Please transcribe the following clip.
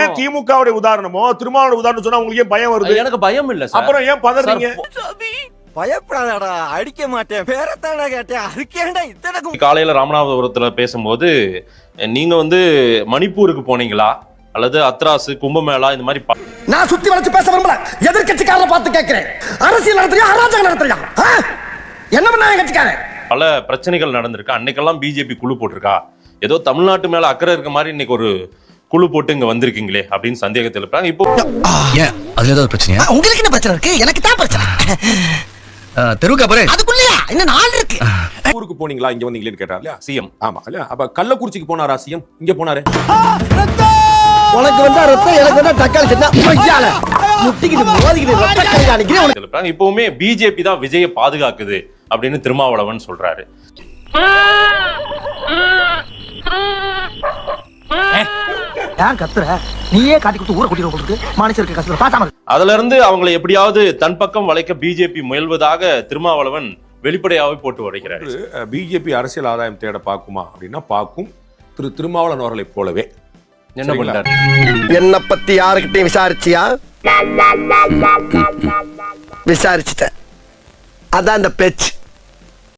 ஏன் திமுகவுடைய உதாரணமோ திருமாவளவன் உதாரணம் சொன்னா உங்களுக்கு ஏன் பயம் வருது? எனக்கு பயம் இல்ல சார். அப்புறம் ஏன் பதறீங்க? பயப்படாதடா அடிக்க மாட்டேன். வேறத்தாடா கேட்டேன். அதுக்கேண்டா இத்தனை காலையில ராமநாதபுரத்துல பேசும்போது நீங்க வந்து மணிப்பூருக்கு போனீங்களா? அல்லது அத்ராஸ் கும்பமேளா இந்த மாதிரி நான் சுத்தி வளைச்சு பேச விரும்பல. எதிர்கட்சிக்காரரை பார்த்து கேட்கிறேன். அரசியல் நடத்துறியா அராஜகம் நடத்துறியா? என்ன பண்ணா கட்சிக்காரன் பல பிரச்சனைகள் நடந்திருக்கு. அன்னைக்கெல்லாம் பிஜேபி குழு போட்டிருக்கா? ஏதோ தமிழ்நாட்டு மேல அக்கறை இருக்க மாதிரி இன்னைக்கு ஒரு குழு போட்டு இங்க வந்திருக்கீங்களே அப்படின்னு சந்தேகத்தில் இருப்பாங்க. இப்போ ஏன் அதுல ஏதாவது பிரச்சனையா? உங்களுக்கு என்ன பிரச்சனை இருக்கு? எனக்கு தான் பிரச்சனை. தெருவுக்கு அப்புறம் அதுக்குள்ளயா? இன்னும் நாள் இருக்கு. ஊருக்கு போனீங்களா? இங்க வந்தீங்களேன்னு கேட்டார். இல்லையா? சிஎம் ஆமா இல்ல அப்ப கள்ளக்குறிச்சிக்கு போனாரா சிஎம் இங்க போனாரு. உனக்கு வந்தா ரத்தம் எனக்கு வந்தா தக்காளி இருப்பாங்க. இப்பவுமே பிஜேபி தான் விஜயை பாதுகாக்குது அப்படின்னு திருமாவளவன் சொல்றாரு. ஏன் கத்துற? நீயே காட்டி கொடுத்து ஊரை கூட்டிட்டு கொடுத்து மனுஷருக்கு கஷ்டம் பார்த்தாம இரு. அதுல இருந்து அவங்களை எப்படியாவது தன் பக்கம் வளைக்க பிஜேபி முயல்வதாக திருமாவளவன் வெளிப்படையாவே போட்டு உடைக்கிறாரு பிஜேபி அரசியல் ஆதாயம் தேட பார்க்குமா அப்படின்னா பார்க்கும். திரு திருமாவளவன் அவர்களைப் போலவே. என்ன? பண்றாரு? என்ன பத்தி யாருக்கிட்டையும் விசாரிச்சியா? விசாரிச்சுட்டேன். அதான் இந்த பேச்சு.